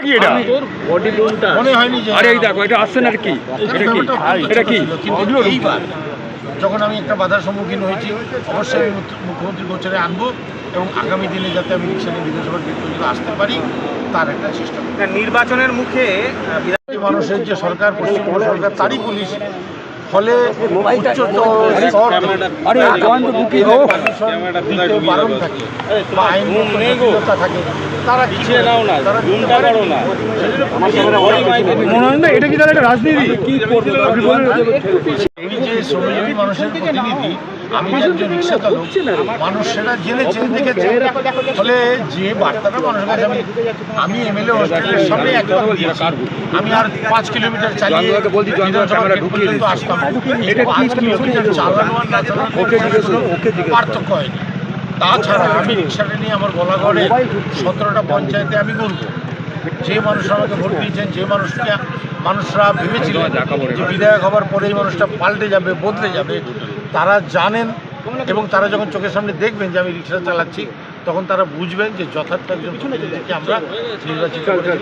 কি এটা? মনে হয়নি আরে এই দেখো এটা আসছে না আর কি? এটা কি? এটা কি? এইবার যখন আমি একটা বাধার সম্মুখীন হয়েছি অবশ্যই আমি মুখ্য- মুখ্যমন্ত্রী গোচরে আনব এবং আগামী দিনে যাতে আমি রিক্সা নিয়ে বিধানসভার পর্যন্ত আসতে পারি তার একটা চেষ্টা নির্বাচনের মুখে মানুষের যে সরকার পশ্চিমবঙ্গ সরকার তারই পুলিশ ফলে তারা মনে হয় এটা কি তাহলে একটা রাজনীতি? কি করবে মানুষের প্রতিনিধি আমি একজন রিক্সা চালক মানুষ সেটা জেনেছে দেখেছে। ফলে যে বার্তাটা মানুষের কাছে আমি আমি এমএলএ হোস্টেলের সামনে একদম দিয়েছি। আমি আর পাঁচ কিলোমিটার চালিয়ে পর্যন্ত আসতাম পাঁচ কিলোমিটার চালানো আর না। পার্থক্য হয়নি। তাছাড়া আমি রিক্সাটা নিয়ে আমার গলাগড়ে সতেরোটা পঞ্চায়েতে আমি বলব যে মানুষরা আমাকে ভোট দিয়েছেন যে মানুষকে মানুষরা ভেবেছিলেন যে বিধায়ক হবার পরে এই মানুষটা পাল্টে যাবে বদলে যাবে। তারা জানেন এবং তারা যখন চোখের সামনে দেখবেন যে আমি রিক্সা চালাচ্ছি তখন তারা বুঝবেন যে যথার্থ একজন আমরা নির্বাচিত করেছিলাম